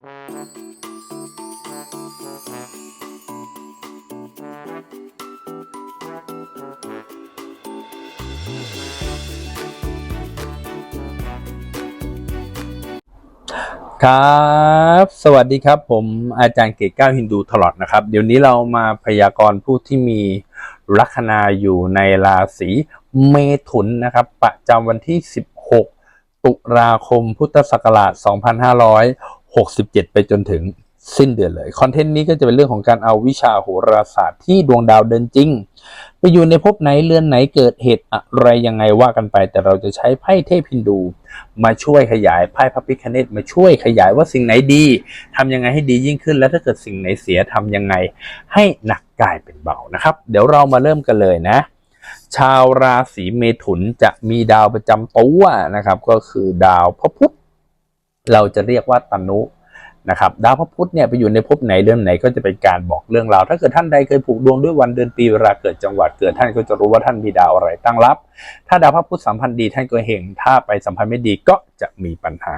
ครับสวัสดีครับผมอาจารย์เกตก้าวฮินดูตลอดนะครับ เดี๋ยวนี้เรามาพยากรณ์ผู้ที่มีลัคนาอยู่ในราศีเมถุนนะครับ ประจำวันที่ 16 ตุลาคมพุทธศักราช 2567 ไปจนถึงสิ้นเดือนเลย คอนเทนต์นี้ก็จะเป็นเรื่องของการเอาวิชาโหราศาสตร์ที่ดวงดาวเดินจริง ไปอยู่ในภพไหนเรือนไหนเกิดเหตุอะไรยังไงว่ากันไป แต่เราจะใช้ไพ่เทพฮินดู มาช่วยขยายไพ่พระพิคเนตมาช่วยขยายว่าสิ่งไหนดีทำยังไงให้ดียิ่งขึ้น แล้วถ้าเกิดสิ่งไหนเสียทำยังไง ให้หนักกลายเป็นเบานะครับ เดี๋ยวเรามาเริ่มกันเลยนะ ชาวราศีเมถุนจะมีดาวประจำตัวนะครับ ก็คือดาวพระพุธ เราจะเรียกว่าตนุนะครับดาวพระพุธเนี่ยไปอยู่ในภพไหนเดือนไหนก็จะเป็นการบอกเรื่องราวถ้าเกิดท่านใดเคยผูกดวงด้วยวันเดือนปีเวลาเกิดจังหวัดเกิดท่านก็จะรู้ว่าท่านมีดาวอะไรตั้งรับ ถ้าดาวพระพุธสัมพันธ์ดีท่านก็เฮงถ้าไปสัมพันธ์ไม่ดีก็จะมีปัญหา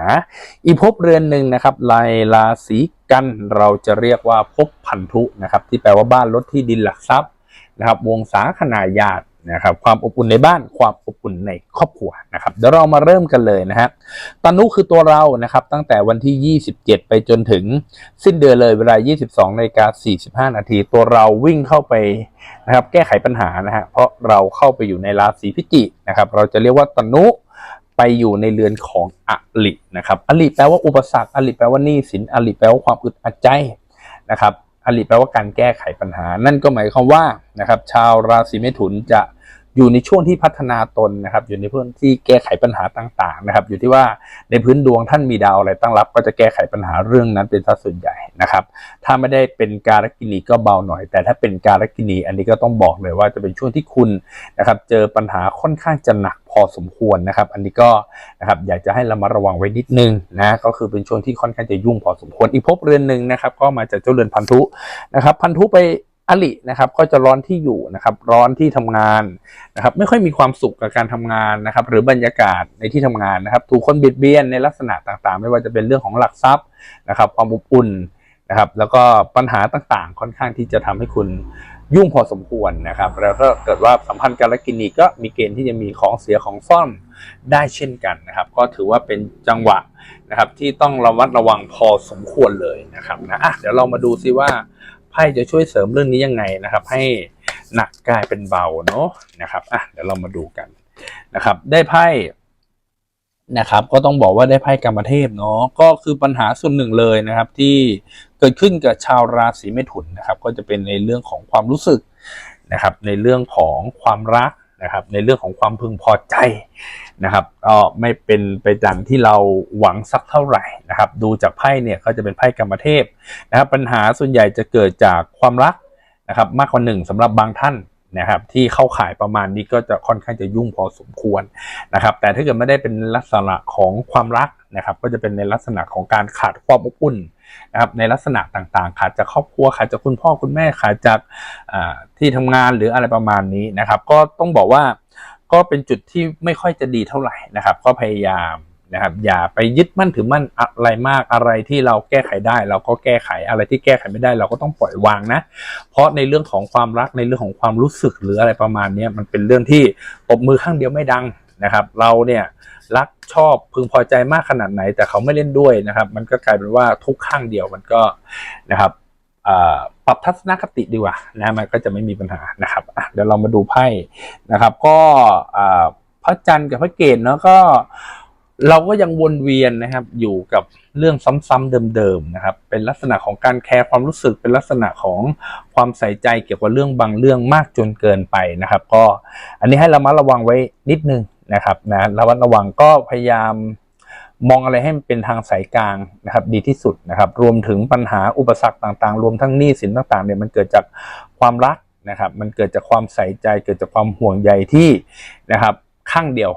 อีภพเรือนหนึ่งนะครับลายราศีกันเราจะเรียกว่าภพพันธุนะครับที่แปลว่าบ้านรถที่ดินหลักทรัพย์นะครับวงศาคณาญาติ นะครับความอบอุ่นในบ้านความอบอุ่นในครอบครัวนะครับเดี๋ยวเรามาเริ่มกันเลยนะฮะตานุคือตัวเรานะครับตั้งแต่วันที่ 27 ไปจนถึงสิ้นเดือนเลยเวลา 22นาฬิกา45 นาทีตัวเราวิ่งเข้าไปนะครับแก้ไขปัญหานะฮะเพราะเราเข้าไปอยู่ในราศีพิจิกนะครับเราจะเรียกว่าตนุไปอยู่ในเรือนของอลินะครับอลิแปลว่าอุปสรรคอลิแปลว่าหนี้สินอลิแปลว่าความอึดอัดใจนะครับ อลิแปลว่าการแก้ไขปัญหา นั่นก็หมายความว่านะครับชาวราศีเมถุนจะ อยู่ในช่วงที่พัฒนาตนนะครับ อยู่ในพื้นที่แก้ไขปัญหาต่าง ๆ นะครับ อยู่ที่ว่าในพื้นดวงท่านมีดาวอะไรตั้งรับ ก็จะแก้ไขปัญหาเรื่องนั้นเป็นสัดส่วนใหญ่นะครับ ถ้าไม่ได้เป็นการกินีก็เบาหน่อย แต่ถ้าเป็นการกินีอันนี้ก็ต้องบอกเลยว่าจะเป็นช่วงที่คุณนะครับ เจอปัญหาค่อนข้างจะหนักพอสมควรนะครับ อันนี้ก็นะครับอยากจะให้ระมัดระวังไว้นิดนึงนะก็คือเป็นช่วงที่ค่อนข้างจะยุ่งพอสมควรอีกภพเรือนหนึ่งนะครับ ก็มาจากเจ้าเรือนพันธุนะครับ พันธุไป อลินะครับก็จะร้อนที่อยู่นะครับร้อนที่ทำงานนะครับไม่ค่อยมีความสุขกับการทำงานนะครับหรือบรรยากาศในที่ทำงานนะครับถูกคนเบียดเบียนในลักษณะต่างๆ ไม่ว่าจะเป็นเรื่องของหลักทรัพย์นะครับความอบอุ่นนะครับแล้วก็ปัญหาต่างๆ ค่อนข้างที่จะทำให้คุณยุ่งพอสมควรนะครับแล้วถ้าเกิดว่าสัมพันธ์การกินนีก็มีเกณฑ์ที่จะมีของเสียของซ่อมได้เช่นกันนะครับ ก็ถือว่าเป็นจังหวะนะครับที่ต้องระมัดระวังพอสมควรเลยนะครับนะะเดี๋ยวเรามาดูซิว่า ไพ่จะช่วยเสริมเรื่องนี้ยังไงนะครับ ให้หนักกลายเป็นเบาเนาะนะครับอะเดี๋ยวเรามาดูกันนะครับ ได้ไพ่นะครับ ก็ต้องบอกว่าได้ไพ่กรรมเทพเนาะก็คือปัญหาส่วนหนึ่งเลยนะครับ ที่เกิดขึ้นกับชาวราศีเมถุนนะครับ ก็จะเป็นในเรื่องของความรู้สึกนะครับ ในเรื่องของความรักนะครับ ในเรื่องของความพึงพอใจ นะครับก็ไม่เป็นไปดังที่เราหวังสักเท่าไหร่นะครับ ดูจากไพ่เนี่ยก็จะเป็นไพ่กรรมเทพนะครับ ปัญหาส่วนใหญ่จะเกิดจากความรักนะครับ มากกว่าหนึ่งสำหรับบางท่านนะครับ ที่เข้าข่ายประมาณนี้ก็จะค่อนข้างจะยุ่งพอสมควรนะครับ แต่ถ้าเกิดไม่ได้เป็นลักษณะของความรักนะครับ ก็จะเป็นในลักษณะของการขาดความอบอุ่นนะครับในลักษณะต่างๆ ขาดจากครอบครัวขาดจากคุณพ่อคุณแม่ขาดจากที่ทำงานหรืออะไรประมาณนี้นะครับ ก็ต้องบอกว่า ก็เป็นจุดที่ไม่ค่อยจะดีเท่าไหร่นะครับ ก็พยายามนะครับอย่าไปยึดมั่นถือมั่นอะไรมากอะไรที่เราแก้ไขได้ เราก็แก้ไขอะไรที่แก้ไขไม่ได้ เราก็ต้องปล่อยวางนะ เพราะในเรื่องของความรักในเรื่องของความรู้สึกหรืออะไรประมาณนี้มันเป็นเรื่องที่ตบมือข้างเดียวไม่ดังนะครับ เราเนี่ยรักชอบพึงพอใจมากขนาดไหน แต่เขาไม่เล่นด้วยนะครับ มันก็กลายเป็นว่าทุกข้างเดียวมันก็นะครับ ปรับทัศนคติดีกว่านะมันก็จะไม่มีปัญหานะครับเดี๋ยวเรามาดูไพ่นะครับ ก็พระจันทร์กับพระเกศเนาะก็เราก็ยังวนเวียนนะครับ อยู่กับเรื่องซ้ำๆเดิมๆนะครับ เป็นลักษณะของการแคร์ความรู้สึก เป็นลักษณะของความใส่ใจเกี่ยวกับเรื่องบางเรื่องมากจนเกินไปนะครับ ก็อันนี้ให้เรามาระวังไว้นิดนึงนะครับนะระวัดระวังก็พยายาม มองอะไรให้มันเป็นทางสายกลางนะครับดีที่สุดนะครับ รวมถึงปัญหาอุปสรรคต่างๆ รวมทั้งหนี้สินต่างๆเนี่ยมันเกิดจากความรักนะครับ มันเกิดจากความใส่ใจ เกิดจากความห่วงใยที่นะครับข้างเดียว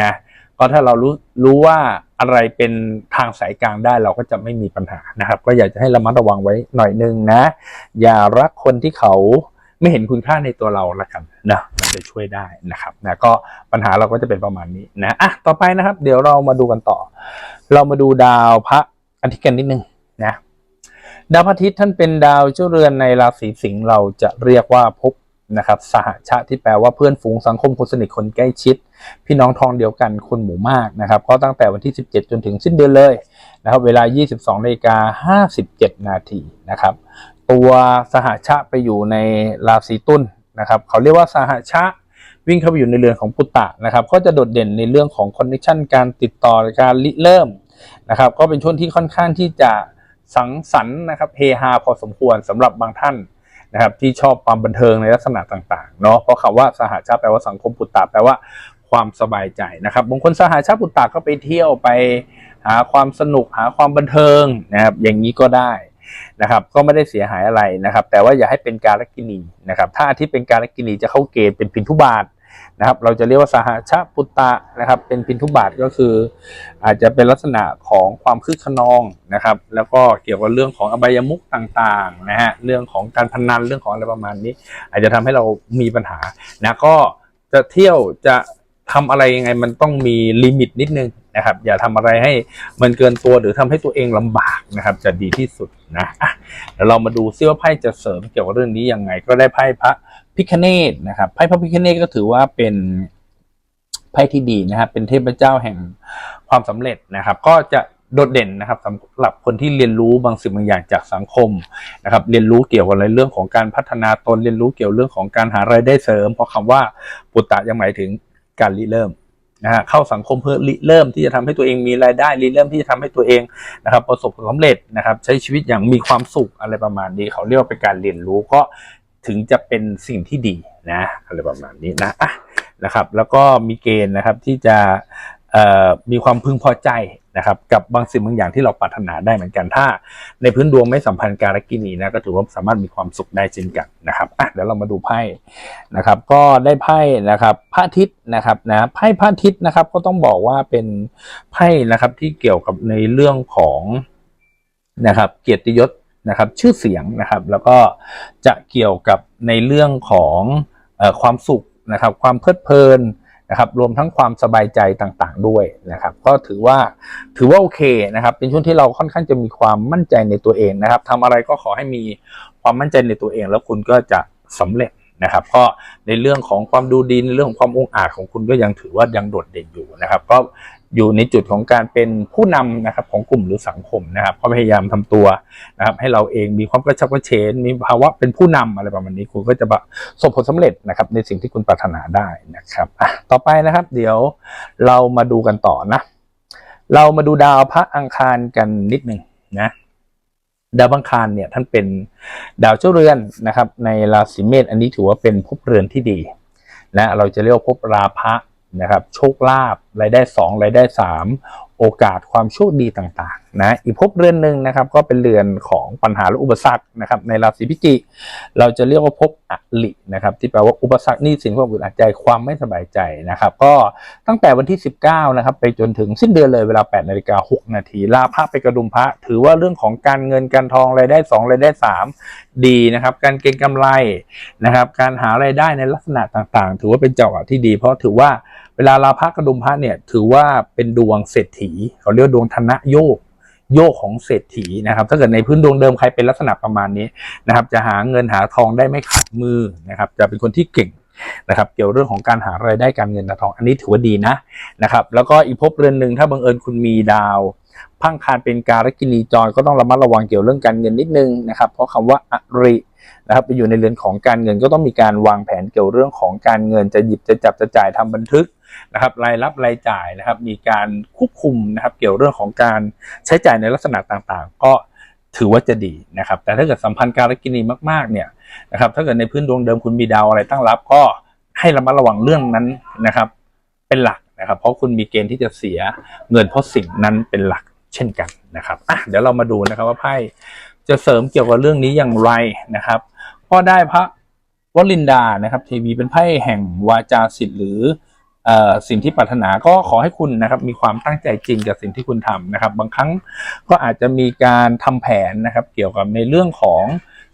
นะก็ถ้าเรารู้รู้ว่าอะไรเป็นทางสายกลางได้เราก็จะไม่มีปัญหานะครับ ก็อยากจะให้ระมัดระวังไว้หน่อยนึงนะ อย่ารักคนที่เขา ไม่เห็นคุณค่าในตัวเราละกันนะมันจะช่วยได้นะครับนะก็ปัญหาเราก็จะเป็นประมาณนี้นะอะต่อไปนะครับ เดี๋ยวเรามาดูกันต่อ เรามาดูดาวพระอาทิตย์กันนิดนึงนะดาวพระอาทิตย์ท่านเป็นดาวเจ้าเรือนในราศีสิงห์เราจะเรียกว่าภพนะครับสหชาติที่แปลว่าเพื่อนฝูงสังคมคนสนิทคนใกล้ชิด พี่น้องทองเดียวกันคนหมู่มากนะครับก็ตั้งแต่วันที่ 17 จนถึงสิ้นเดือนเลยนะครับเวลา 22นาฬิกา57 นาทีนะครับ ตัวสหชาไปอยู่ในราศีตุลนะครับ เขาเรียกว่าสหชาวิ่งเข้าไปอยู่ในเรือนของปุตตะนะครับ ก็จะโดดเด่นในเรื่องของคอนเนคชันการติดต่อการริเริ่มนะครับ ก็เป็นช่วงที่ค่อนข้างที่จะสังสรรค์นะครับเฮฮาพอสมควรสำหรับบางท่านนะครับ ที่ชอบความบันเทิงในลักษณะต่างๆเนาะเพราะคำว่าสหชาแปลว่าสังคมปุตตะแปลว่าความสบายใจนะครับบางคนสหชาปุตตะก็ไปเที่ยวไปหาความสนุกหาความบันเทิงนะครับอย่างนี้ก็ได้ นะครับก็ไม่ได้เสียหายอะไรนะครับ แต่ว่าอย่าให้เป็นการกินีนะครับ ถ้าอาทิตย์เป็นการกินีจะเข้าเกณฑ์เป็นพินทุบาทนะครับ เราจะเรียกว่าสหชาปุตตะนะครับ เป็นพินทุบาทก็คือ อาจจะเป็นลักษณะของความคึกขนองนะครับ แล้วก็เกี่ยวกับเรื่องของอบายมุขต่างๆนะฮะเรื่องของการพนันเรื่องของอะไรประมาณนี้ อาจจะทำให้เรามีปัญหานะก็จะเที่ยวจะ ทำอะไรยังไงมันต้องมีลิมิตนิดนึงนะครับ อย่าทำอะไรให้มันเกินตัวหรือทำให้ตัวเองลำบากนะครับ จะดีที่สุดนะเดี๋ยวเรามาดูซิว่าไพ่จะเสริมเกี่ยวกับเรื่องนี้ยังไง ก็ได้ไพ่พระพิคเนตนะครับไพ่พระพิคเนตก็ถือว่าเป็นไพ่ที่ดีนะครับ เป็นเทพเจ้าแห่งความสำเร็จนะครับ ก็จะโดดเด่นนะครับสำหรับคนที่เรียนรู้บางสิ่งบางอย่างจากสังคมนะครับ เรียนรู้เกี่ยวกับในเรื่องของการพัฒนาตนเรียนรู้เกี่ยวเรื่องของการหารายได้เสริม เพราะคำว่าปุตตะยังหมายถึง การริเริ่มนะฮะเข้าสังคมเพื่อริเริ่มที่จะทำให้ตัวเองมีรายได้ริเริ่มที่จะทำให้ตัวเองนะครับประสบความสำเร็จนะครับใช้ชีวิตอย่างมีความสุขอะไรประมาณนี้เขาเรียกว่าเป็นการเรียนรู้ก็ถึงจะเป็นสิ่งที่ดีนะอะไรประมาณนี้นะอะนะครับแล้วก็มีเกณฑ์นะครับที่จะมีความพึงพอใจ นะครับกับบางสิ่งบางอย่างที่เราปรารถนาได้เหมือนกันถ้า ในพื้นดวงไม่สัมพันธ์การกินีนะก็ถือว่าสามารถมีความสุขได้เช่นกันนะครับอะเดี๋ยวเรามาดูไพ่นะครับ ก็ได้ไพ่นะครับพระอาทิตย์นะครับนะไพ่พระอาทิตย์นะครับ ก็ต้องบอกว่าเป็นไพ่นะครับที่เกี่ยวกับในเรื่องของนะครับ เกียรติยศนะครับชื่อเสียงนะครับ แล้วก็จะเกี่ยวกับในเรื่องของเอ่อความสุขนะครับ ความเพลิดเพลิน นะครับรวมทั้งความสบายใจต่างๆด้วยนะครับ ก็ถือว่าถือว่าโอเคนะครับ เป็นช่วงที่เราค่อนข้างจะมีความมั่นใจในตัวเองนะครับทำอะไรก็ขอให้มีความมั่นใจในตัวเอง แล้วคุณก็จะสำเร็จนะครับก็ในเรื่องของความดูดีในเรื่องของความองอาจของคุณก็ยังถือว่ายังโดดเด่นอยู่นะครับ ก็ อยู่ในจุดของการเป็นผู้นำนะครับของกลุ่มหรือสังคมนะครับก็พยายามทำตัวนะครับให้เราเองมีความกระฉับกระเฉงมีภาวะเป็นผู้นำอะไรประมาณนี้คุณก็จะประสบผลสำเร็จนะครับในสิ่งที่คุณปรารถนาได้นะครับอะต่อไปนะครับ เดี๋ยวเรามาดูกันต่อนะ เรามาดูดาวพระอังคารกันนิดหนึ่งนะดาวอังคารเนี่ยท่านเป็นดาวเจ้าเรือนนะครับ ในราศีเมษอันนี้ถือว่าเป็นภพเรือนที่ดีนะเราจะเรียกภพราพะ นะครับโชคลาภรายได้สองรายได้สาม โอกาสความโชคดีต่างๆนะอีกภพเรือนหนึ่งนะครับ ก็เป็นเรือนของปัญหาและอุปสรรคนะครับ ในราศีพิจิกเราจะเรียกว่าภพอลินะครับ ที่แปลว่าอุปสรรคนี้สินความอึดอัดใจความไม่สบายใจนะครับ ก็ตั้งแต่วันที่ 19 นะครับ ไปจนถึงสิ้นเดือนเลยเวลา8นาฬิกา6นาทีลาพระไปกระดุมพระ ถือว่าเรื่องของการเงินการทองรายได้2รายได้ 3 ดีนะครับ การเก็งกำไรนะครับ การหารายได้ในลักษณะต่างๆ ถือว่าเป็นจังหวะที่ดี เพราะถือว่า เวลาลาพระกระดุมพระเนี่ยถือว่าเป็นดวงเศรษฐีเขาเรียกดวงธนโยกโยกของเศรษฐีนะครับ ถ้าเกิดในพื้นดวงเดิมใครเป็นลักษณะประมาณนี้นะครับ จะหาเงินหาทองได้ไม่ขาดมือนะครับ จะเป็นคนที่เก่งนะครับ เกี่ยวเรื่องของการหารายได้การเงินกาทอง อันนี้ถือว่าดีนะนะครับ แล้วก็อีกภพเรือนหนึ่งถ้าบังเอิญคุณมีดาวพังคารเป็นการกินีจรก็ต้องระมัดระวังเกี่ยวเรื่องการเงินนิดนึงนะครับ เพราะคำว่าอรินะครับไปอยู่ในเรือนของการเงินก็ต้องมีการวางแผนเกี่ยวเรื่องของการเงินจะหยิบจะจับจะจ่ายทำบันทึก นะครับรายรับรายจ่ายนะครับ มีการควบคุมนะครับ เกี่ยวเรื่องของการใช้จ่ายในลักษณะต่างๆ ก็ถือว่าจะดีนะครับ แต่ถ้าเกิดสัมพันธ์การกินีมากๆเนี่ยนะครับ ถ้าเกิดในพื้นดวงเดิมคุณมีดาวอะไรตั้งรับก็ให้ระมัดระวังเรื่องนั้นนะครับ เป็นหลักนะครับ เพราะคุณมีเกณฑ์ที่จะเสียเงินเพราะสิ่งนั้นเป็นหลักเช่นกันนะครับอะเดี๋ยวเรามาดูนะครับว่าไพ่จะเสริมเกี่ยวกับเรื่องนี้อย่างไรนะครับก็ได้พระวลินดานะครับทีวีเป็นไพ่แห่งวาจาสิทธิ์หรือ สิ่งที่ปรารถนาก็ขอให้คุณนะครับมีความตั้งใจจริงกับสิ่งที่คุณทำนะครับ บางครั้งก็อาจจะมีการทำแผนนะครับ เกี่ยวกับในเรื่องของ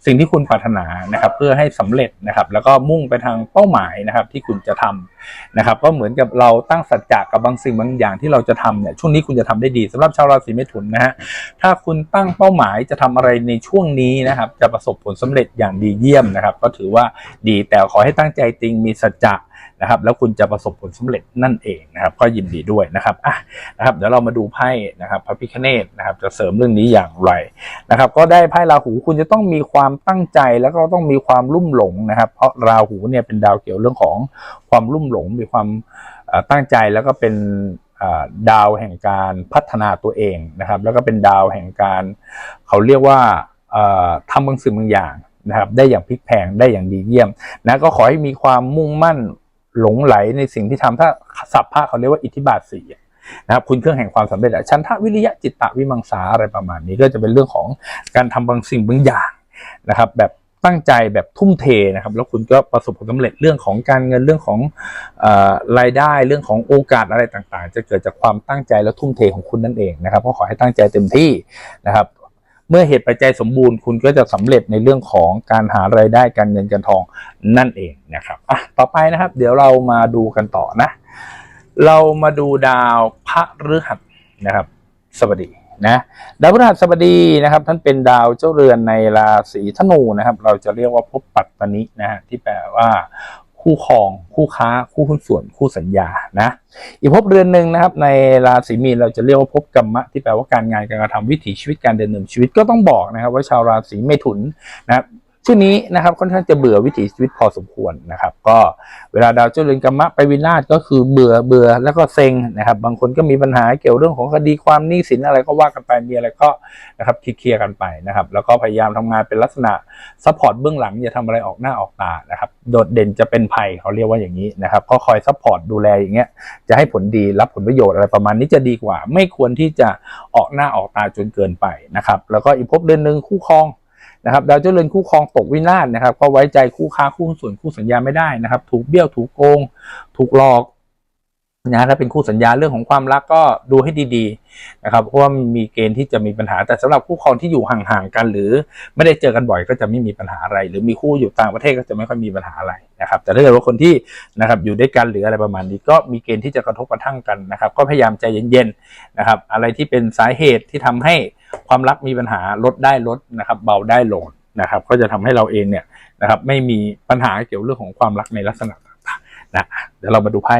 สิ่งที่คุณปรารถนานะครับ เพื่อให้สำเร็จนะครับ แล้วก็มุ่งไปทางเป้าหมายนะครับที่คุณจะทำนะครับ ก็เหมือนกับเราตั้งสัจจะกับบางสิ่งบางอย่างที่เราจะทำเนี่ยช่วงนี้คุณจะทำได้ดีสำหรับชาวราศีเมถุนนะฮะถ้าคุณตั้งเป้าหมายจะทำอะไรในช่วงนี้นะครับ จะประสบผลสำเร็จอย่างดีเยี่ยมนะครับ ก็ถือว่าดีแต่ขอให้ตั้งใจจริงมีสัจจะ นะครับ แล้วคุณจะประสบผลสำเร็จนั่นเองนะครับก็ยินดีด้วยนะครับอะนะครับเดี๋ยวเรามาดูไพ่นะครับพระพิคเนตนะครับจะเสริมเรื่องนี้อย่างไรนะครับ ก็ได้ไพ่ราหูคุณจะต้องมีความตั้งใจแล้วก็ต้องมีความลุ่มหลงนะครับ เพราะราหูเนี่ยเป็นดาวเกี่ยวเรื่องของความลุ่มหลง มีความตั้งใจแล้วก็เป็นดาวแห่งการพัฒนาตัวเองนะครับ แล้วก็เป็นดาวแห่งการเขาเรียกว่าทำบางสิ่งบางอย่างนะครับ ได้อย่างพลิกแพงได้อย่างดีเยี่ยมนะก็ขอให้มีความมุ่งมั่น หลงไหลในสิ่งที่ทำถ้าสัพพะเขาเรียกว่าอิทธิบาทสี่นะครับคุณเครื่องแห่งความสำเร็จอะชันทวิริยะจิตตะวิมังสาอะไรประมาณนี้ก็จะเป็นเรื่องของการทำบางสิ่งบางอย่างนะครับ แบบตั้งใจแบบทุ่มเทนะครับ แล้วคุณก็ประสบผลสำเร็จเรื่องของการเงินเรื่องของอรายได้เรื่องของโอกาสอะไรต่างๆ จะเกิดจากความตั้งใจและทุ่มเทของคุณนั่นเองนะครับก็ขอให้ตั้งใจเต็มที่นะครับ เมื่อเหตุปัจจัยสมบูรณ์คุณก็จะสำเร็จในเรื่องของการหารายได้การเงินการทองนั่นเองนะครับอะต่อไปนะครับ เดี๋ยวเรามาดูกันต่อนะ เรามาดูดาวพระฤหัสนะครับสบดีนะดาวพฤหัสบดีนะครับ ท่านเป็นดาวเจ้าเรือนในราศีธนูนะครับ เราจะเรียกว่าภพปัตตนินะฮะที่แปลว่า คู่ครอง คู่ค้า คู่หุ้นส่วน คู่สัญญา นะ อีกภพเรือนหนึ่งนะครับ ในราศีมีนเราจะเรียกว่าภพกรรมะที่แปลว่าการงานการกระทำวิถีชีวิตการเดินดำเนินชีวิตก็ต้องบอกนะครับ ว่าชาวราศีเมถุนนะครับ ช่วงนี้นะครับค่อนข้างจะเบื่อวิถีชีวิตพอสมควรนะครับ ก็เวลาดาวเจ้าเรือนกรรมะไปวินาศก็คือเบื่อเบื่อแล้วก็เซ็งนะครับ บางคนก็มีปัญหาเกี่ยวเรื่องของคดีความหนี้สินอะไรก็ว่ากันไปมีอะไรก็นะครับเคลียร์กันไปนะครับ แล้วก็พยายามทำงานเป็นลักษณะซัพพอร์ตเบื้องหลังอย่าทำอะไรออกหน้าออกตานะครับ โดดเด่นจะเป็นภัยเขาเรียกว่าอย่างนี้นะครับก็คอยซัพพอร์ตดูแลอย่างเงี้ยจะให้ผลดีรับผลประโยชน์อะไรประมาณนี้จะดีกว่า ไม่ควรที่จะออกหน้าออกตาจนเกินไปนะครับ แล้วก็อีกภพเดือนหนึ่งคู่ครอง นะครับดาวเจ้าเรือนคู่ครองตกวินาศนะครับก็ไว้ใจคู่ค้าคู่ส่วนคู่สัญญาไม่ได้นะครับ ถูกเบี้ยวถูกโกง ถูกหลอกนะถ้าเป็นคู่สัญญาเรื่องของความรักก็ดูให้ดีๆนะครับเพราะว่ามีเกณฑ์ที่จะมีปัญหา แต่สำหรับคู่ครองที่อยู่ห่างๆกัน หรือไม่ได้เจอกันบ่อยก็จะไม่มีปัญหาอะไร หรือมีคู่อยู่ต่างประเทศก็จะไม่ค่อยมีปัญหาอะไรนะครับ แต่ถ้าเกิดว่าคนที่นะครับอยู่ด้วยกันหรืออะไรประมาณนี้ ก็มีเกณฑ์ที่จะกระทบกระทั่งกันนะครับ ก็พยายามใจเย็นๆนะครับ อะไรที่เป็นสาเหตุที่ทำให้ ความรักมีปัญหาลดได้ลดนะครับ เบาได้ลงนะครับ ก็จะทำให้เราเองเนี่ยนะครับ ไม่มีปัญหาเกี่ยวเรื่องของความรักในลักษณะต่างๆนะเดี๋ยวเรามาดูไพ่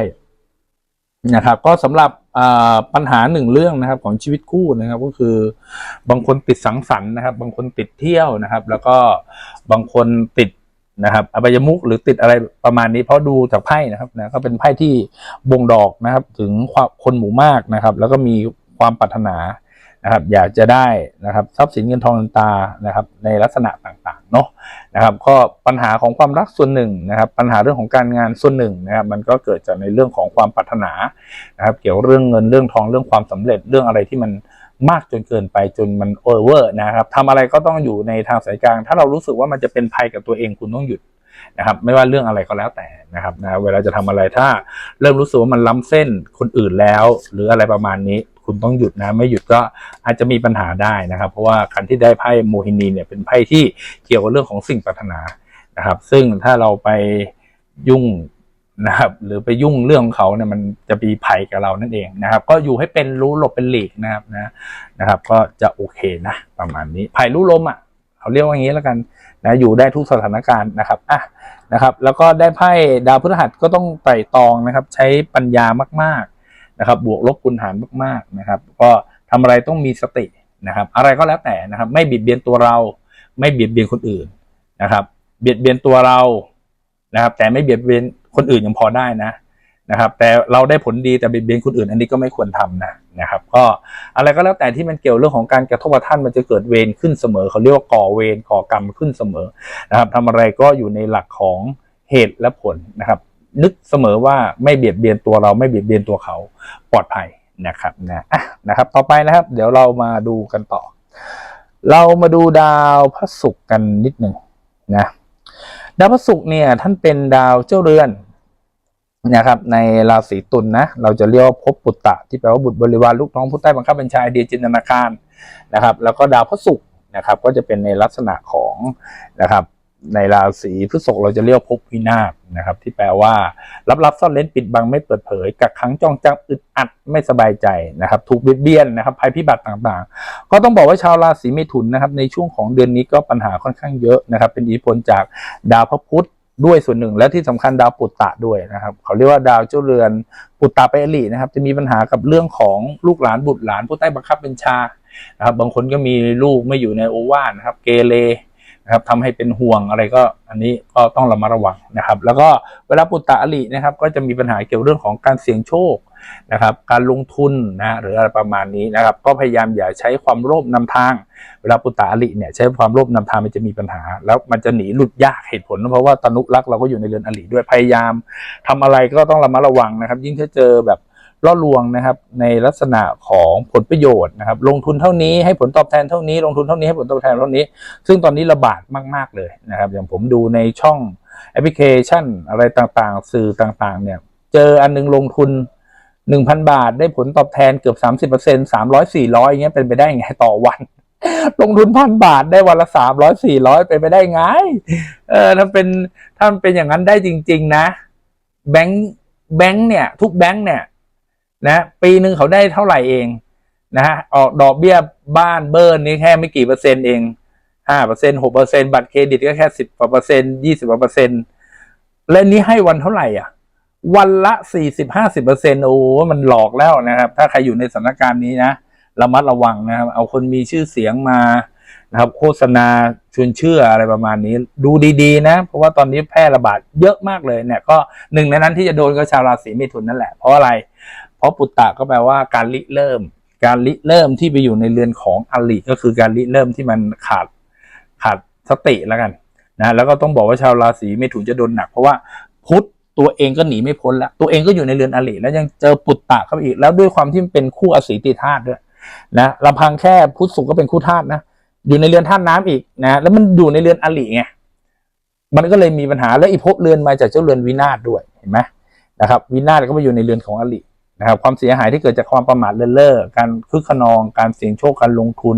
นะครับก็สำหรับอ่าปัญหาหนึ่งเรื่องนะครับของชีวิตคู่นะครับก็คือบางคนติดสังสรรค์นะครับ บางคนติดเที่ยวนะครับ แล้วก็บางคนติดนะครับอบายมุกหรือติดอะไรประมาณนี้เพราะดูจากไพ่นะครับนะก็เป็นไพ่ที่บ่งดอกนะครับ ถึงความคนหมู่มากนะครับ แล้วก็มีความปรารถนา นะครับอยากจะได้นะครับทรัพย์สินเงินทองเงินตานะครับในลักษณะต่างๆเนาะนะครับก็ปัญหาของความรักส่วนหนึ่งนะครับ ปัญหาเรื่องของการงานส่วนหนึ่งนะครับมันก็เกิดจากในเรื่องของความปรารถนานะครับเกี่ยวเรื่องเงินเรื่องทองเรื่องความสำเร็จเรื่องอะไรที่มันมากจนเกินไปจนมันโอเวอร์นะครับทำอะไรก็ต้องอยู่ในทางสายกลาง ถ้าเรารู้สึกว่ามันจะเป็นภัยกับตัวเองคุณต้องหยุดนะครับไม่ว่าเรื่องอะไรก็แล้วแต่นะครับนะเวลาจะทำอะไรถ้าเริ่มรู้สึกว่ามันล้ำเส้นคนอื่นแล้ว หรืออะไรประมาณนี้ คุณต้องหยุดนะ ไม่หยุดก็อาจจะมีปัญหาได้นะครับ เพราะว่าคันที่ได้ไพ่โมฮินีเนี่ยเป็นไพ่ที่เกี่ยวกับเรื่องของสิ่งปรารถนานะครับ ซึ่งถ้าเราไปยุ่งนะครับหรือไปยุ่งเรื่องของเขาเนี่ยมันจะมีภัยกับเรานั่นเองนะครับ ก็อยู่ให้เป็นรู้หลบเป็นหลีกนะครับนะนะครับ ก็จะโอเคนะประมาณนี้ภัยรู้ลมอะเขาเรียกว่าอย่างนี้แล้วกันนะอยู่ได้ทุกสถานการณ์นะครับอะนะครับ แล้วก็ได้ไพ่ดาวพฤหัสก็ต้องไต่ตองนะครับ ใช้ปัญญามาก นะครับบวกลบคูณหารมากๆนะครับ ก็ทำอะไรต้องมีสตินะครับ อะไรก็แล้วแต่นะครับ ไม่บิดเบียนตัวเรา ไม่เบียดเบียนคนอื่นนะครับเบียดเบียนตัวเรานะครับ แต่ไม่เบียดเบียนคนอื่นยังพอได้นะนะครับ แต่เราได้ผลดีแต่เบียดเบียนคนอื่น อันนี้ก็ไม่ควรทำนะนะครับ ก็อะไรก็แล้วแต่ที่มันเกี่ยวเรื่องของการกระทบกระทั่งมันจะเกิดเวรขึ้นเสมอเขาเรียกว่าก่อเวรก่อกรรมขึ้นเสมอนะครับทำอะไรก็อยู่ในหลักของเหตุและผลนะครับ นึกเสมอว่าไม่เบียดเบียนตัวเราไม่เบียดเบียนตัวเขาปลอดภัยนะครับนะอะนะครับ ต่อไปนะครับ เดี๋ยวเรามาดูกันต่อ เรามาดูดาวพระศุกร์กันนิดหนึ่งนะดาวพระศุกร์เนี่ยท่านเป็นดาวเจ้าเรือนนะครับในราศีตุลนะเราจะเรียกว่าภพปุตตะที่แปลว่าบุตรบริวารลูกน้องผู้ใต้บังคับบัญชาไอเดียจินตนาการนะครับ แล้วก็ดาวพระศุกร์นะครับ ก็จะเป็นในลักษณะของนะครับ ในราศีพฤษภเราจะเรียกภพวินาศนะครับ ที่แปลว่าลับลับซ่อนเล้นปิดบังไม่เปิดเผยกักขังจ้องจังอึดอัดไม่สบายใจนะครับ ถูกเบียดเบียนนะครับ ภัยพิบัติต่างๆ ก็ต้องบอกว่าชาวราศีเมถุนนะครับ ในช่วงของเดือนนี้ก็ปัญหาค่อนข้างเยอะนะครับ เป็นอิทธิพลจากดาวพระพุธด้วยส่วนหนึ่งและที่สำคัญดาวปุตตะด้วยนะครับ เขาเรียกว่าดาวเจ้าเรือนปุตตะไปอลีนะครับ จะมีปัญหากับเรื่องของลูกหลานบุตรหลานผู้ใต้บังคับบัญชานะครับบางคนก็มีลูกไม่อยู่ในโอวาทนะครับ เกเร นะครับทำให้เป็นห่วงอะไรก็อันนี้ก็ต้องระมัดระวังนะครับ แล้วก็เวลาปุตตะอลินะครับ ก็จะมีปัญหาเกี่ยวเรื่องของการเสี่ยงโชคนะครับ การลงทุนนะหรืออะไรประมาณนี้นะครับ ก็พยายามอย่าใช้ความโลภนำทาง เวลาปุตตะอลิเนี่ยใช้ความโลภนำทางมันจะมีปัญหา แล้วมันจะหนีหลุดยากเหตุผล เพราะว่าตนุรักษ์เราก็อยู่ในเรือนอลิด้วยพยายามทำอะไรก็ต้องระมัดระวังนะครับ ยิ่งถ้าเจอแบบ ล่อลวงนะครับในลักษณะของผลประโยชน์นะครับ ลงทุนเท่านี้ให้ผลตอบแทนเท่านี้ ลงทุนเท่านี้ให้ผลตอบแทนเท่านี้ ซึ่งตอนนี้ระบาดมาก ๆ เลยนะครับ อย่างผมดูในช่องแอปพลิเคชันอะไรต่างๆ สื่อต่างๆ เนี่ย เจออันนึงลงทุน 1,000 บาทได้ผลตอบแทนเกือบ 30% 300 400อย่างเงี้ยเป็นไปได้ไงต่อวัน ลงทุนพันบาทได้วันละ 300 400เป็นไปได้ไงเออถ้าเป็นถ้ามันเป็นอย่างนั้นได้จริง ๆ นะ แบงค์แบงค์เนี่ย ทุกแบงค์เนี่ย นะปีหนึ่งเขาได้เท่าไหร่เองนะฮะออกดอกเบี้ยบ้านเบิร์นนี่แค่ไม่กี่เปอร์เซ็นต์เองห้าเปอร์เซ็นต์หกเปอร์เซ็นต์บัตรเครดิตก็แค่สิบกว่าเปอร์เซ็นต์ยี่สิบกว่าเปอร์เซ็นต์และนี้ให้วันเท่าไหร่อะ วันละสี่สิบห้าสิบเปอร์เซ็นต์โอ้มันหลอกแล้วนะครับ ถ้าใครอยู่ในสถานการณ์นี้นะระมัดระวังนะครับ เอาคนมีชื่อเสียงมานะครับ โฆษณาชวนเชื่ออะไรประมาณนี้ ดูดีๆ นะ เพราะว่าตอนนี้แพร่ระบาดเยอะมากเลยเนี่ย ก็หนึ่งในนั้นที่จะโดนก็ชาวราศีเมถุนนั่นแหละ เพราะอะไร ราะปุตตะก็แปลว่าการริเริ่ม การริเริ่มที่ไปอยู่ในเรือนของอลิก็คือการริเริ่มที่มันขาดขาดสติแล้วกันนะแล้วก็ต้องบอกว่าชาวราศีเมถุนจะโดนหนัก เพราะว่าพุธตัวเองก็หนีไม่พ้นแล้ว ตัวเองก็อยู่ในเรือนอลิแล้วยังเจอปุตตะเข้าไปอีก แล้วด้วยความที่มันเป็นคู่อสีติธาตุด้วยนะลำพังแค่พุธสุก็เป็นคู่ธาตุนะอยู่ในเรือนธาตุน้ำอีกนะแล้วมันอยู่ในเรือนอลิไงมันก็เลยมีปัญหาแล้วอีภพเรือนมาจากเจ้าเรือนวินาศด้วยเห็นไหมนะครับวินาศก็มาอยู่ในเรือนของอลิ นะครับความเสียหายที่เกิดจากความประมาทเลินเล่อการคึกขนองการเสี่ยงโชคการลงทุน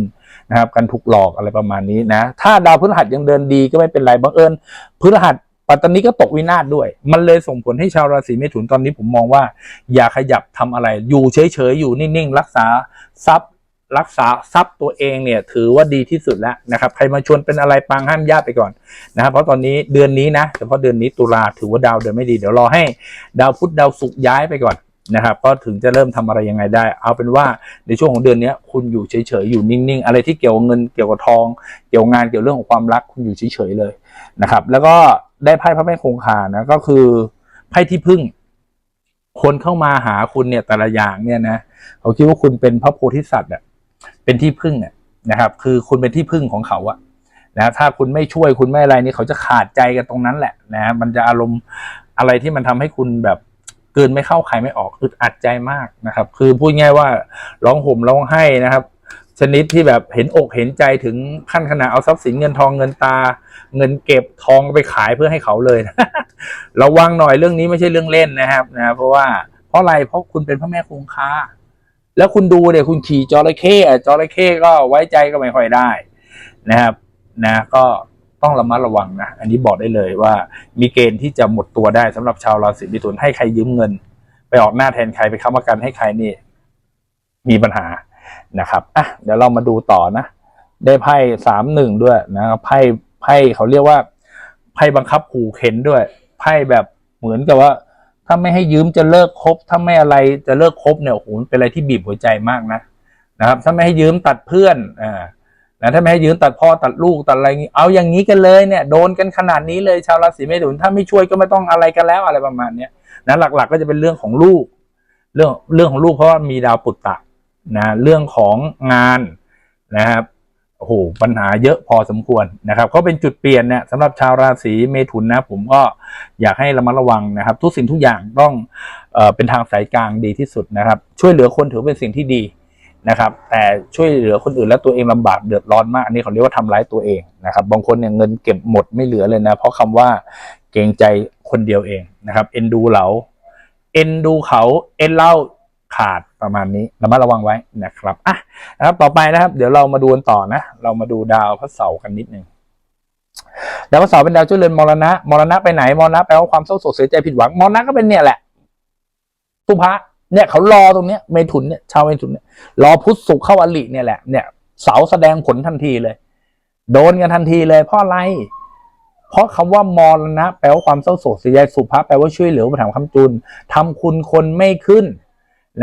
นะครับการถูกหลอกอะไรประมาณนี้นะถ้าดาวพฤหัสยังเดินดีก็ไม่เป็นไรบังเอิญพฤหัสปัตตานีก็ตกวินาศด้วย มันเลยส่งผลให้ชาวราศีเมถุนตอนนี้ผมมองว่า อย่าขยับทำอะไร อยู่เฉยๆ อยู่นิ่งๆ รักษาทรัพย์ รักษาทรัพย์ตัวเองเนี่ย ถือว่าดีที่สุดแล้วนะครับ ใครมาชวนเป็นอะไรปังห้ามญาติไปก่อนนะครับ เพราะตอนนี้เดือนนี้นะ เฉพาะเดือนนี้ตุลาถือว่าดาวเดินไม่ดี เดี๋ยวรอให้ ดาวพุธดาวศุกร์ย้ายไปก่อน นะครับก็ถึงจะเริ่มทำอะไรยังไงได้ เอาเป็นว่าในช่วงของเดือนนี้คุณอยู่เฉยๆอยู่นิ่งๆ อะไรที่เกี่ยวกับเงินเกี่ยวกับทอง เกี่ยวกับงานเกี่ยวกับเรื่องของความรักคุณอยู่เฉยๆเลยนะครับ แล้วก็ได้ไพ่พระแม่คงคานะก็คือไพ่ที่พึ่ง คนเข้ามาหาคุณเนี่ยแต่ละอย่างเนี่ยนะเขาคิดว่าคุณเป็นพระโพธิสัตว์อะเป็นที่พึ่งอะนะครับ คือคุณเป็นที่พึ่งของเขาอะนะถ้าคุณไม่ช่วยคุณไม่อะไรนี่เขาจะขาดใจกันตรงนั้นแหละนะมันจะอารมณ์อะไรที่มันทำให้คุณแบบ กลืนไม่เข้าใครไม่ออกอึดอัดใจมากนะครับ คือพูดง่ายว่าร้องห่มร้องไห้นะครับ ชนิดที่แบบเห็นอกเห็นใจถึงขั้นขนาดเอาทรัพย์สินเงินทองเงินตา เงินเก็บทองไปขายเพื่อให้เขาเลยนะระวังหน่อยเรื่องนี้ไม่ใช่เรื่องเล่นนะครับนะเพราะว่าเพราะอะไรเพราะคุณเป็นพระแม่คงคาแล้วคุณดูเนี่ยคุณขี่จระเข้จระเข้ก็ไว้ใจก็ไม่ค่อยได้นะครับ นะก็ ต้องระมัดระวังนะ อันนี้บอกได้เลยว่า มีเกณฑ์ที่จะหมดตัวได้สำหรับชาวราศีมิถุนให้ใครยืมเงิน ไปออกหน้าแทนใครไปค้ำประกันให้ใครนี่ มีปัญหานะครับอะเดี๋ยวเรามาดูต่อนะ ได้ไพ่สามหนึ่งด้วยนะครับไพ่ไพ่เขาเรียกว่าไพ่บังคับขู่เข็นด้วยไพ่แบบเหมือนกับว่า ถ้าไม่ให้ยืมจะเลิกคบถ้าไม่อะไรจะเลิกคบเนี่ยโอ้โหเป็นอะไรที่บีบหัวใจมากนะนะครับ ถ้าไม่ให้ยืมตัดเพื่อนอ่า นะถ้าไม่ยืมตัดพ่อตัดลูกตัดอะไรงี้เอาอย่างนี้กันเลยเนี่ยโดนกันขนาดนี้เลยชาวราศีเมถุนถ้าไม่ช่วยก็ไม่ต้องอะไรกันแล้วอะไรประมาณเนี้ยนะหลักๆก็จะเป็นเรื่องของลูก เรื่องเรื่องของลูกเพราะว่ามีดาวปุตตะนะเรื่องของงานนะครับโอ้โหปัญหาเยอะพอสมควรนะครับเขาเป็นจุดเปลี่ยนเนี่ยสำหรับชาวราศีเมถุนนะผมก็อยากให้ระมัดระวังนะครับ ทุกสิ่งทุกอย่างต้องเออเป็นทางสายกลางดีที่สุดนะครับ ช่วยเหลือคนถือเป็นสิ่งที่ดี นะครับ แต่ช่วยเหลือคนอื่นแล้วตัวเองลำบากเดือดร้อนมาก อันนี้เขาเรียกว่าทำร้ายตัวเองนะครับ บางคนเนี่ยเงินเก็บหมดไม่เหลือเลยนะ เพราะคำว่าเกรงใจคนเดียวเองนะครับเอ็นดูเหลาเอ็นดูเขาเอ็นเล่าขาดประมาณนี้ระมัดระวังไว้นะครับอะนะครับ ต่อไปนะครับ เดี๋ยวเรามาดูกันต่อนะ เรามาดูดาวพระเสาร์กันนิดนึงดาวพระเสาร์เป็นดาวเจ้าเรือนมรณะมรณะไปไหนมรณะแปลว่าความเศร้าโศกเสียใจผิดหวังมรณะก็เป็นเนี่ยแหละสุภะ เนี่ยเขารอตรงเนี้ยเมถุนเนี่ยชาวเมถุนเนี่ยรอพุทธสุขเข้าอลิเนี่ยแหละเนี่ยเสาแสดงผลทันทีเลย โดนกันทันทีเลยเพราะอะไร เพราะคำว่ามรณะ แปลว่าความเศร้าโศกเสียใจสุภาพแปลว่าช่วยเหลืออุปถัมภ์คำจุนทำคุณคนไม่ขึ้น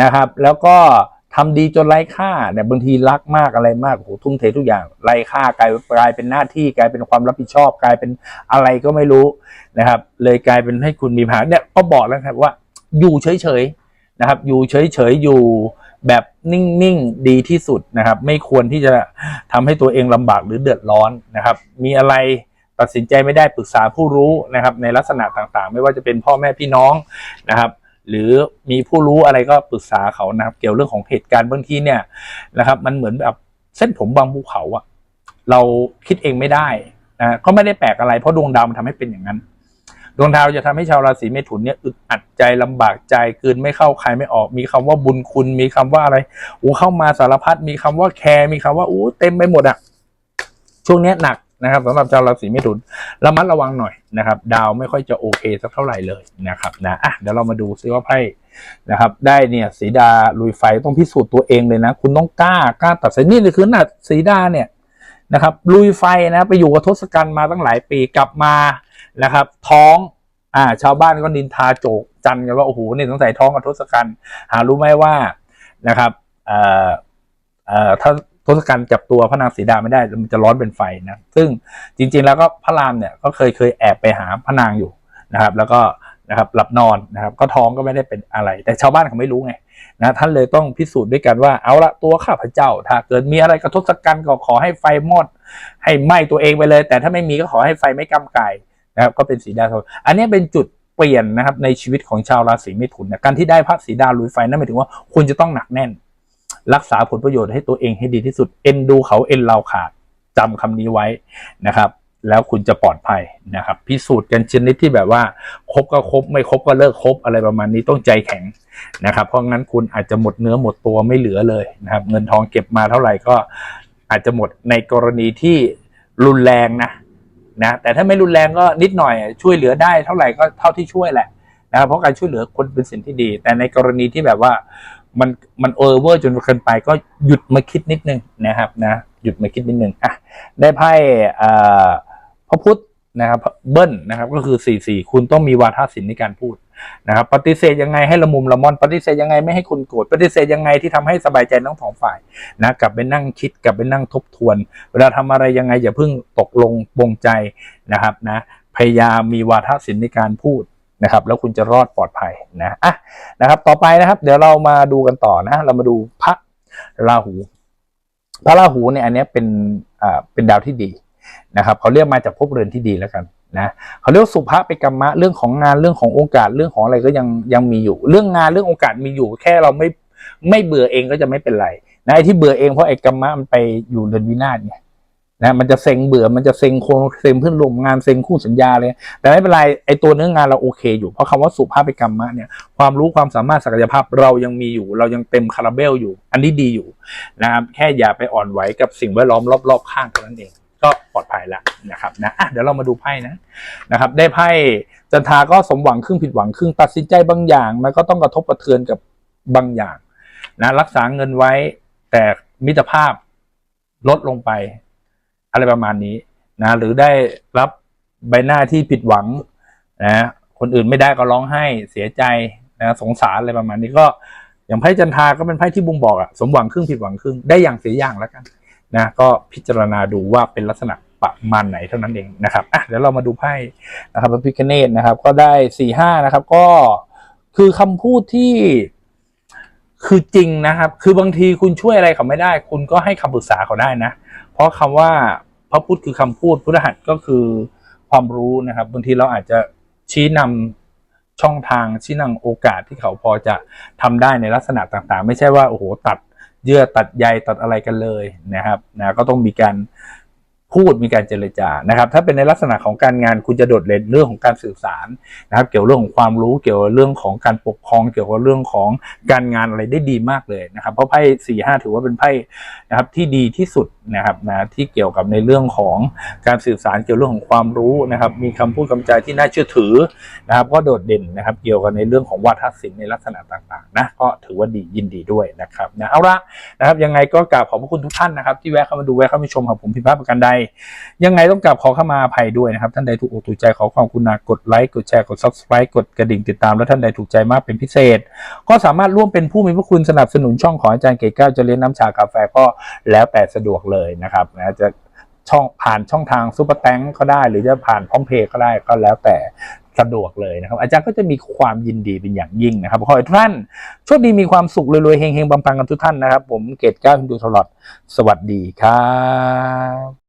นะครับ แล้วก็ทำดีจนไร้ค่าเนี่ยบางทีรักมากอะไรมากโอ้โหทุ่มเททุกอย่างไร้ค่ากลายกลายเป็นหน้าที่กลายเป็นความรับผิดชอบ กลายเป็นอะไรก็ไม่รู้นะครับ เลยกลายเป็นให้คุณมีปัญหาเนี่ยก็บอกแล้วครับว่า อยู่เฉยๆ นะครับ อยู่เฉยๆอยู่แบบนิ่งๆดีที่สุดนะครับ ไม่ควรที่จะทำให้ตัวเองลำบากหรือเดือดร้อนนะครับ มีอะไรตัดสินใจไม่ได้ปรึกษาผู้รู้นะครับ ในลักษณะต่างๆ ไม่ว่าจะเป็นพ่อแม่พี่น้องนะครับ หรือมีผู้รู้อะไรก็ปรึกษาเขานะครับ เกี่ยวเรื่องของเหตุการณ์บางทีเนี่ยนะครับ มันเหมือนแบบเส้นผมบางภูเขาอะเราคิดเองไม่ได้นะก็ไม่ได้แปลกอะไรเพราะดวงดาวมันทำให้เป็นอย่างนั้น ดวงดาวจะทำให้ชาวราศีเมถุนเนี่ยอึดอัดใจลำบากใจกลืนไม่เข้าใครไม่ออก มีคำว่าบุญคุณ มีคำว่าอะไรโอ้เข้ามาสารพัดมีคำว่าแคร์มีคำว่าอู้เต็มไปหมดอะช่วงนี้หนักนะครับสำหรับชาวราศีเมถุนระมัดระวังหน่อยนะครับ ดาวไม่ค่อยจะโอเคสักเท่าไหร่เลยนะครับนะอะเดี๋ยวเรามาดูซิว่าไพ่นะครับ ได้เนี่ยสีดาลุยไฟต้องพิสูจน์ตัวเองเลยนะ คุณต้องกล้ากล้าตัดสินนี่คือขนาดสีดาเนี่ยนะครับลุยไฟนะไปอยู่กับทศกัณฐ์มาตั้งหลายปีกลับมา นะครับ ท้องอ่าชาวบ้านก็นินทาโจกจันกันว่าโอ้โหเนี่ยสงสัยท้องกับทศกัณฐ์หารู้ไหมว่านะครับเอ่อเอ่อถ้าทศกัณฐ์จับตัวพระนางสีดาไม่ได้มันจะร้อนเป็นไฟนะซึ่งจริง ๆ แล้วก็พระรามเนี่ยก็เคยเคยแอบไปหาพระนางอยู่นะครับ แล้วก็นะครับหลับนอนนะครับก็ท้องก็ไม่ได้เป็นอะไร แต่ชาวบ้านเขาไม่รู้ไงนะท่านเลยต้องพิสูจน์ด้วยกันว่าเอาละตัวข้าพเจ้า ถ้าเกิดมีอะไรกระทบสักกันก็ขอให้ไฟมอด ให้ไหม้ตัวเองไปเลย แต่ถ้าไม่มีก็ขอให้ไฟไม่กำกาย นะครับก็เป็นสีดาอันนี้เป็นจุดเปลี่ยนนะครับในชีวิตของชาวราศีเมถุนนะการที่ได้พระสีดาลุยไฟนั่นหมายถึงว่าคุณจะต้องหนักแน่น รักษาผลประโยชน์ให้ตัวเองให้ดีที่สุดเอ็นดูเขาเอ็นเราขาดจำคำนี้ไว้นะครับ แล้วคุณจะปลอดภัยนะครับ พิสูจน์กันชนิดที่แบบว่าคบก็คบไม่คบก็เลิกคบอะไรประมาณนี้ต้องใจแข็งนะครับ เพราะงั้นคุณอาจจะหมดเนื้อหมดตัวไม่เหลือเลยนะครับ เงินทองเก็บมาเท่าไหร่ก็อาจจะหมดในกรณีที่รุนแรงนะ นะแต่ถ้าไม่รุนแรงก็นิดหน่อยช่วยเหลือได้เท่าไหร่ก็เท่าที่ช่วยแหละนะครับเพราะการช่วยเหลือคนเป็นสิ่งที่ดี แต่ในกรณีที่แบบว่ามันมันโอเวอร์จนเกินไปก็หยุดมาคิดนิดนึงนะครับนะหยุดมาคิดนิดนึงอะได้ไพ่อ่าพระพุทธนะครับเบิ้ลนะครับก็คือสี่สี่คุณต้องมีวาทศิลป์ในการพูด นะครับปฏิเสธยังไงให้ละมุมละมอนปฏิเสธยังไงไม่ให้คุณโกรธปฏิเสธยังไงที่ทำให้สบายใจทั้งสองฝ่ายนะกลับไปนั่งคิดกลับไปนั่งทบทวน เวลาทำอะไรยังไงอย่าเพิ่งตกลงปงใจนะครับนะพยายามมีวาทศิลป์ในการพูดนะครับแล้วคุณจะรอดปลอดภัยนะอะนะครับ ต่อไปนะครับ เดี๋ยวเรามาดูกันต่อนะ เรามาดูพระราหู พระราหูเนี่ยอันนี้เป็นอ่าเป็นดาวที่ดี นะครับเขาเรียกมาจากภพเรือนที่ดีแล้วกันนะเขาเรียกสุภะไปกรรมะเรื่องของงานเรื่องของโอกาสเรื่องของอะไรก็ยังยังมีอยู่ เรื่องงานเรื่องโอกาสมีอยู่ แค่เราไม่ไม่เบื่อเองก็จะไม่เป็นไรนะไอ้ที่เบื่อเองเพราะไอ้กรรมะมันไปอยู่เรือนวินาศไงนะมันจะเซ็งเบื่อมันจะเซ็งโคเซ็งเพื่อนร่วมงานเซ็งคู่สัญญาเลย แต่ไม่เป็นไรไอ้ตัวเนื้องานเราโอเค อยู่เพราะคำว่าสุภาพไปกรรมะเนี่ยความรู้ความสามารถศักยภาพเรายังมีอยู่ เรายังเต็มคาราเบลอยู่ อันนี้ดีอยู่นะครับแค่อย่าไปอ่อนไหวกับสิ่งแวดล้อมรอบๆข้างเท่านั้นเอง ก็ปลอดภัยแล้วนะครับนะะเดี๋ยวเรามาดูไพ่นะนะครับ ได้ไพ่จันทาก็สมหวังครึ่งผิดหวังครึ่งตัดสินใจบางอย่าง มันก็ต้องกระทบกระเทือนกับบางอย่างนะรักษาเงินไว้แต่มิตรภาพลดลงไป อะไรประมาณนี้นะหรือได้รับใบหน้าที่ผิดหวังนะคนอื่นไม่ได้ก็ร้องไห้เสียใจนะสงสารอะไรประมาณนี้ก็อย่างไพ่จันทาก็เป็นไพ่ที่บุงบอกอะสมหวังครึ่งผิดหวังครึ่งได้อย่างเสียอย่างแล้วกัน นะก็พิจารณาดูว่าเป็นลักษณะประมาณไหนเท่านั้นเองนะครับอะเดี๋ยวเรามาดูไพ่นะครับพระพิคเนตนะครับ ก็ได้สี่ห้านะครับ ก็คือคำพูดที่คือจริงนะครับ คือบางทีคุณช่วยอะไรเขาไม่ได้ คุณก็ให้คำปรึกษาเขาได้นะ เพราะคำว่าพระพุทธคือคำพูดพุทธหัตก็คือความรู้นะครับ บางทีเราอาจจะชี้นำช่องทางชี้นำโอกาสที่เขาพอจะทำได้ในลักษณะต่างๆ ไม่ใช่ว่าโอ้โหตัด เยื่อตัดใยตัดอะไรกันเลยนะครับนะก็ต้องมีการพูดมีการเจรจานะครับ ถ้าเป็นในลักษณะของการงานคุณจะโดดเด่นเรื่องของการสื่อสารนะครับ เกี่ยวเรื่องของความรู้เกี่ยวกับเรื่องของการปกครองเกี่ยวกับเรื่องของการงานอะไรได้ดีมากเลยนะครับ เพราะไพ่สี่ห้าถือว่าเป็นไพ่นะครับที่ดีที่สุดนะครับนะที่เกี่ยวกับในเรื่องของการสื่อสารเกี่ยวเรื่องของความรู้นะครับ มีคำพูดคำจาที่น่าเชื่อถือนะครับ ก็โดดเด่นนะครับ เกี่ยวกับในเรื่องของวาทศิลป์ในลักษณะต่างๆนะก็ถือว่าดียินดีด้วยนะครับนะเอาละนะครับ ยังไงก็กราบขอบพระคุณทุกท่านนะครับ ที่แวะเข้ามาดูแวะเข้ามาชมครับผมพิมพ์ภาพประกันใด ยังไงต้องกราบขอเข้ามาอภัยด้วยนะครับ ท่านใดถูกอกถูกใจขอความกรุณากดไลค์กดแชร์กด subscribe กดกระดิ่งติดตามและท่านใดถูกใจมากเป็นพิเศษ ก็สามารถร่วมเป็นผู้มีพระคุณสนับสนุนช่องของอาจารย์เก๋ก้าจะเลี้ยงน้ำชากาแฟก็แล้วแต่สะดวกเลยนะครับนะจะช่องผ่านช่องทางซูเปอร์แตงก็ได้ หรือจะผ่านพร้อมเพย์ก็ได้ก็แล้วแต่สะดวกเลยนะครับ อาจารย์ก็จะมีความยินดีเป็นอย่างยิ่งนะครับขอให้ทุกท่านโชคดีมีความสุขรวยๆเฮงๆปังๆกันทุกท่านนะครับ ผมเกตเก้าคุณดูตลอดสวัสดีครับ